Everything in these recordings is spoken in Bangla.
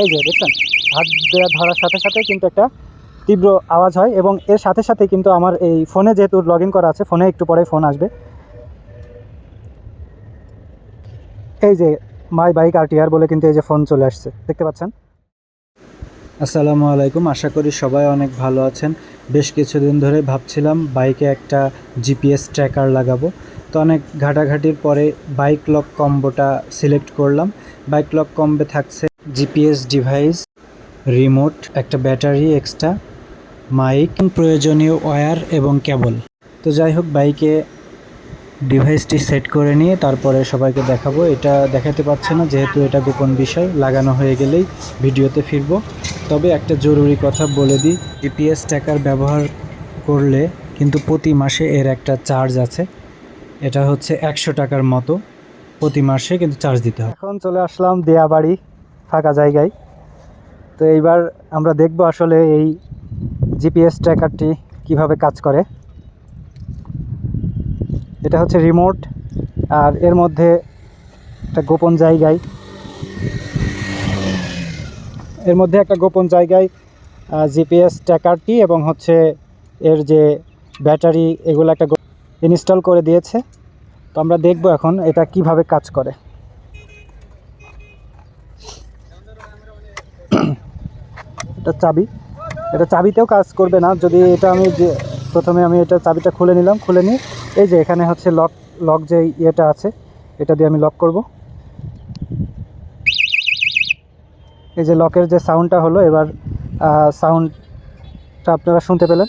এই যে দেখছেন, হাত দেওয়া ধরার সাথে সাথে কিন্তু একটা তীব্র আওয়াজ হয় এবং এর সাথে সাথে কিন্তু আমার এই ফোনে যেহেতু লগ ইন করা আছে, ফোনে একটু পরে ফোন আসবে। এই যে মাই বাইক আরটিআর বলে কিন্তু এই যে ফোন চলে আসছে, দেখতে পাচ্ছেন? আসসালামু আলাইকুম, আশা করি সবাই অনেক ভালো আছেন। বেশ কিছুদিন ধরে ভাবছিলাম বাইকে একটা জিপিএস ট্র্যাকার লাগাবো। তো অনেক ঘাটাঘাটির পরে বাইক লক কম্বোটা সিলেক্ট করলাম। বাইক লক কম্বে থাকছে জিপিএস ডিভাইস, রিমোট, একটা ব্যাটারি এক্সট্রা, মাইক, প্রয়োজনীয় ওয়্যার এবং কেবল। তো যাই হোক, বাইকে ডিভাইসটি সেট করে নিয়ে তারপরে সবাইকে দেখাবো। এটা দেখাতে পারছে না, যেহেতু এটা গোপন বিষয়, লাগানো হয়ে গেলেই ভিডিওতে ফিরবো। তবে একটা জরুরি কথা বলে দিই, জিপিএস ট্র্যাকার ব্যবহার করলে কিন্তু প্রতি মাসে এর একটা চার্জ আছে। এটা হচ্ছে একশো টাকার মতো প্রতি মাসে কিন্তু চার্জ দিতে হবে। এখন চলে আসলাম দেয়াবাড়ি। ফাঁকা জায়গায়। তো এইবার আমরা দেখব আসলে এই জিপিএস ট্র্যাকারটি কীভাবে কাজ করে। এটা হচ্ছে রিমোট, আর এর মধ্যে একটা গোপন জায়গায়, এর মধ্যে একটা গোপন জায়গায় জিপিএস ট্র্যাকারটি এবং হচ্ছে এর যে ব্যাটারি, এগুলো একটা ইনস্টল করে দিয়েছে। তো আমরা দেখব এখন এটা কীভাবে কাজ করে। এটা চাবি। এটা চাবিতেও কাজ করবে না। যদি এটা আমি যে প্রথমে আমি এটা চাবিটা খুলে নিলাম, খুলে নিয়ে এই যে এখানে হচ্ছে লক লক যে ইয়েটা আছে, এটা দিয়ে আমি লক করব। এই যে লকের যে সাউন্ডটা হলো, এবার সাউন্ডটা আপনারা শুনতে পেলেন।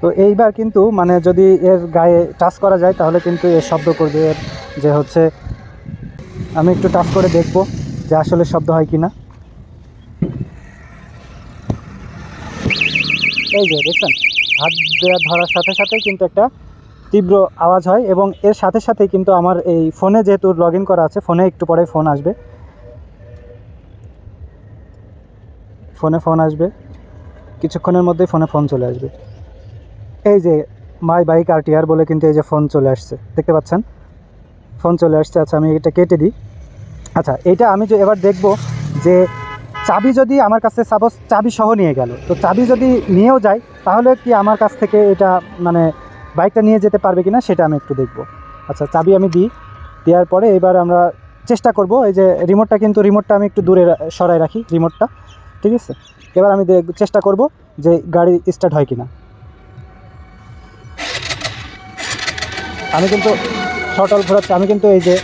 তো এইবার কিন্তু মানে যদি এর গায়ে টাচ করা যায়, তাহলে কিন্তু এর শব্দ করবে। এর যে হচ্ছে, আমি একটু টাচ করে দেখব যে আসলে শব্দ হয় কি না এই যে দেখছেন, হাত ধরার সাথে সাথে কিন্তু একটা তীব্র আওয়াজ হয় এবং এর সাথে সাথে কিন্তু আমার এই ফোনে যেহেতু লগ ইন করা আছে, ফোনে একটু পরে ফোন আসবে। ফোনে ফোন আসবে। কিছুক্ষণের মধ্যেই ফোনে ফোন চলে আসবে। এই যে মাই বাইক আরটিআর বলে কিন্তু এই যে ফোন চলে আসছে, দেখতে পাচ্ছেন? ফোন চলে আসছে আচ্ছা আমি এটা কেটে দিই। আচ্ছা এটা আমি যে এবার দেখব যে চাবি যদি আমার কাছে সাপোজ চাবি সহ নিয়ে গেল, তো চাবি যদি নিয়েও যায়, তাহলে কি আমার কাছ থেকে এটা মানে বাইকটা নিয়ে যেতে পারবে কিনা সেটা আমি একটু দেখব। আচ্ছা চাবি আমি দিই, দেওয়ার পরে এবার আমরা চেষ্টা করব, এই যে রিমোটটা কিন্তু রিমোটটা আমি একটু দূরে সরাই রাখি রিমোটটা ঠিক আছে? এবার আমি চেষ্টা করব যে গাড়ি স্টার্ট হয় কিনা। আমি কিন্তু শটল ঘোরাচ্ছি, আমি কিন্তু এই যে,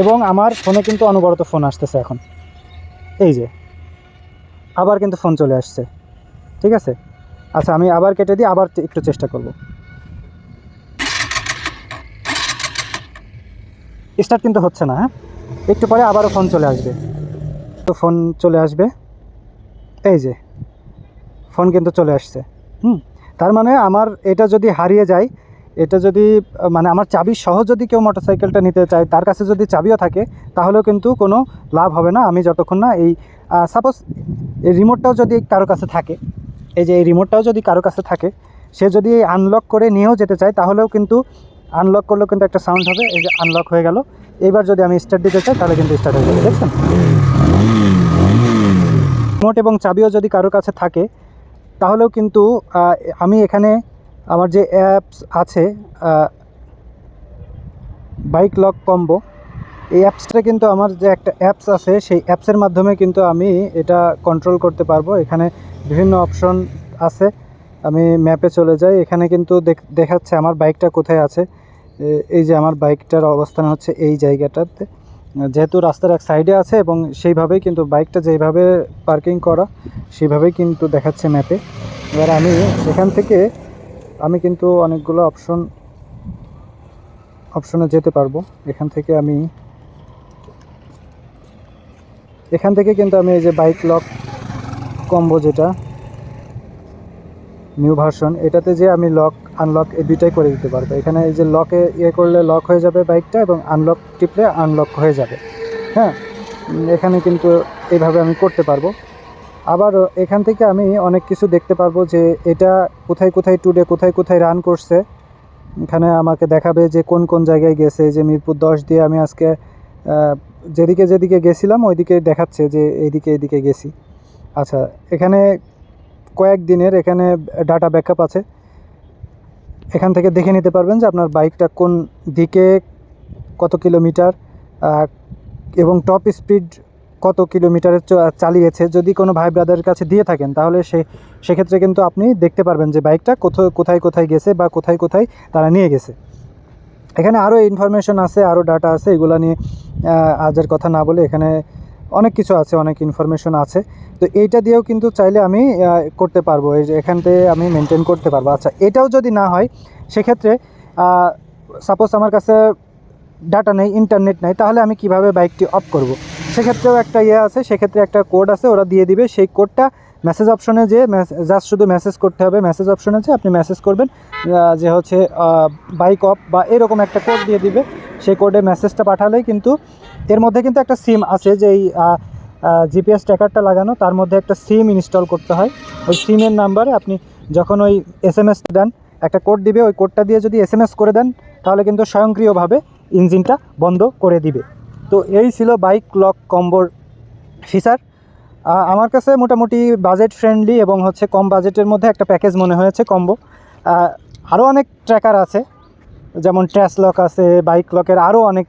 এবং আমার ফোনে কিন্তু অনবরত ফোন আসতেছে এখন। এই যে। আবার কিন্তু ফোন চলে আসছে। ঠিক আছে? আচ্ছা আমি আবার কেটে দিই, আবার একটু চেষ্টা করব। স্টার্ট কিন্তু হচ্ছে না হ্যাঁ? একটু পরে আবারও ফোন চলে আসবে। তো ফোন চলে আসবে। এই যে ফোন কিন্তু চলে আসছে। হুম? তার মানে আমার এটা যদি হারিয়ে যায় এটা যদি মানে আমার চাবি সহ যদি কেউ মোটরসাইকেলটা নিতে চায়, তার কাছে যদি চাবিও থাকে, তাহলেও কিন্তু কোনো লাভ হবে না। আমি যতক্ষণ না এই সাপোজ এই রিমোটটাও যদি কারও কাছে থাকে, এই যে এই রিমোটটাও যদি কারও কাছে থাকে, সে যদি আনলক করে নিয়েও যেতে চায়, তাহলেও কিন্তু আনলক করলেও কিন্তু একটা সাউন্ড হবে, এই যে আনলক হয়ে গেল। এইবার যদি আমি স্টার্ট দিতে চাই, তাহলে কিন্তু স্টার্ট হয়ে যাবে, দেখছেন? রিমোট এবং চাবিও যদি কারও কাছে থাকে, তাহলেও কিন্তু আমি এখানে আমার যে অ্যাপস আছে বাইক লক কম্বো এই অ্যাপসটা কিন্তু আমার যে একটা অ্যাপস আছে, সেই অ্যাপসের মাধ্যমে কিন্তু আমি এটা কন্ট্রোল করতে পারব। এখানে বিভিন্ন অপশন আছে। আমি ম্যাপে চলে যাই। এখানে কিন্তু দেখ- দেখাচ্ছে আমার বাইকটা কোথায় আছে। এই যে আমার বাইকটার অবস্থান হচ্ছে এই জায়গাটাতে। যেহেতু রাস্তার এক সাইডে আছে এবং সেইভাবেই কিন্তু বাইকটা যেইভাবে পার্কিং করা, সেইভাবেই কিন্তু দেখাচ্ছে ম্যাপে এবার আমি এখান থেকে আমি কিন্তু অনেকগুলো অপশন অপশনে যেতে পারব। এখান থেকে আমি, এখান থেকে কিন্তু আমি এই যে বাইক লক কম্বো যেটা নিউ ভার্সন এটাতে যে আমি লক আনলক এই দুইটাই করে দিতে পারব। এখানে এই যে লকে ইয়ে করলে লক হয়ে যাবে বাইকটা এবং আনলক টিপলে আনলক হয়ে যাবে। হ্যাঁ এখানে কিন্তু এইভাবে আমি করতে পারব। আবার এখান থেকে আমি অনেক কিছু দেখতে পারব যে এটা কোথায় কোথায় টুডে কোথায় কোথায় রান করছে। এখানে আমাকে দেখাবে যে কোন কোন জায়গায় গেছে, যে মিরপুর দশ দিয়ে আমি আজকে যেদিকে যেদিকে গেছিলাম ওইদিকে দেখাচ্ছে যে এইদিকে এইদিকে গেছি। আচ্ছা এখানে কয়েক দিনের এখানে ডাটা ব্যাকআপ আছে। এখান থেকে দেখে নিতে পারবেন যে আপনার বাইকটা কোন দিকে কত কিলোমিটার এবং টপ স্পিড কত কিলোমিটারে চালিয়েছে, যদি কোনো ভাই ব্রাদারের কাছে দিয়ে থাকেন, তাহলে সে, সেক্ষেত্রে কিন্তু আপনি দেখতে পারবেন যে বাইকটা কোথায় কোথায় কোথায় গেছে বা কোথায় কোথায় তারা নিয়ে গেছে। এখানে আরও ইনফরমেশন আছে আরও ডাটা আছে, এগুলো নিয়ে আজের কথা না বলে এখানে অনেক কিছু আছে, অনেক ইনফরমেশন আছে। তো এইটা দিয়েও কিন্তু চাইলে আমি করতে পারব এখান থেকে আমি মেনটেন করতে পারব। আচ্ছা এটাও যদি না হয়, সেক্ষেত্রে সাপোজ আমার কাছে ডাটা নেই ইন্টারনেট নেই, তাহলে আমি কীভাবে বাইকটি অফ করব। সেক্ষেত্রেও একটা ইয়ে আছে, সেক্ষেত্রে একটা কোড আছে, ওরা দিয়ে দিবে। সেই কোডটা মেসেজ অপশনে যে জাস্ট শুধু মেসেজ করতে হবে মেসেজ অপশনে যে আপনি মেসেজ করবেন যে হচ্ছে বাইক অফ বা এরকম একটা কোড দিয়ে দিবে। সেই কোডে মেসেজটা পাঠালেই কিন্তু এর মধ্যে কিন্তু একটা সিম আছে যে এই জিপিএস ট্র্যাকারটা লাগানো, তার মধ্যে একটা সিম ইনস্টল করতে হয়। ওই সিমের নাম্বারে আপনি যখন ওই এস এম এস দেন, একটা কোড দিবে, ওই কোডটা দিয়ে যদি এস এম এস করে দেন, তাহলে কিন্তু স্বয়ংক্রিয়ভাবে ইঞ্জিনটা বন্ধ করে দিবে। তো এই ছিল বাইক লক কম্বোর ফিচার। আমার কাছে মোটামুটি বাজেট ফ্রেন্ডলি এবং হচ্ছে কম বাজেটের মধ্যে একটা প্যাকেজ মনে হয়েছে কম্বো। আরও অনেক ট্র্যাকার আছে, যেমন ট্র্যাশ লক আছে বাইক লকের আরও অনেক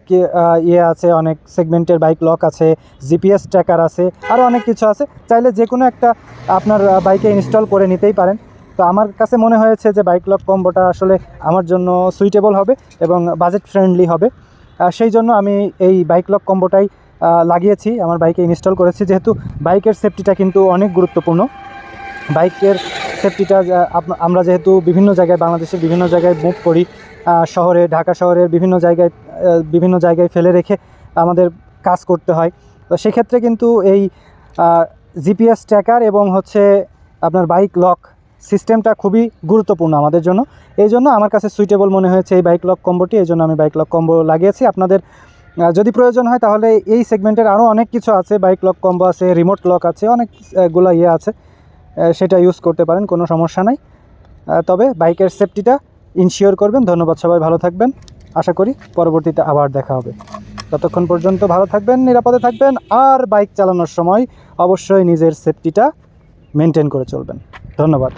ইয়ে আছে, অনেক সেগমেন্টের বাইক লক আছে জিপিএস ট্র্যাকার আছে আরও অনেক কিছু আছে। চাইলে যে কোনো একটা আপনার বাইকে ইনস্টল করে নিতেই পারেন। তো আমার কাছে মনে হয়েছে যে বাইক লক কম্বোটা আসলে আমার জন্য সুইটেবল হবে এবং বাজেট ফ্রেন্ডলি হবে। সেই জন্য আমি এই বাইক লক কম্বোটাই লাগিয়েছি, আমার বাইকে ইনস্টল করেছি। যেহেতু বাইকের সেফটিটা কিন্তু অনেক গুরুত্বপূর্ণ। বাইকের সেফটিটা আমরা যেহেতু বিভিন্ন জায়গায়, বাংলাদেশের বিভিন্ন জায়গায় মুভ করি শহরে, ঢাকা শহরের বিভিন্ন জায়গায় বিভিন্ন জায়গায় ফেলে রেখে আমাদের কাজ করতে হয়। তো সেক্ষেত্রে কিন্তু এই জিপিএস ট্র্যাকার এবং হচ্ছে আপনার বাইক লক সিস্টেমটা খুবই গুরুত্বপূর্ণ আমাদের জন্য। এই জন্য আমার কাছে সুইটেবল মনে হয়েছে এই বাইক লক কম্বোটি এই জন্য আমি বাইক লক কম্বো লাগিয়েছি। আপনাদের যদি প্রয়োজন হয় তাহলে এই সেগমেন্টের আরও অনেক কিছু আছে। বাইক লক কম্বো আছে রিমোট লক আছে অনেকগুলো ইয়ে আছে। সেটা ইউজ করতে পারেন, কোনো সমস্যা নাই। তবে বাইকের সেফটিটা ইনশিওর করবেন। ধন্যবাদ সবাই, ভালো থাকবেন। আশা করি পরবর্তীতে আবার দেখা হবে। ততক্ষণ পর্যন্ত ভালো থাকবেন, নিরাপদে থাকবেন। আর বাইক চালানোর সময় অবশ্যই নিজের সেফটিটা মেনটেন করে চলবেন। ধন্যবাদ।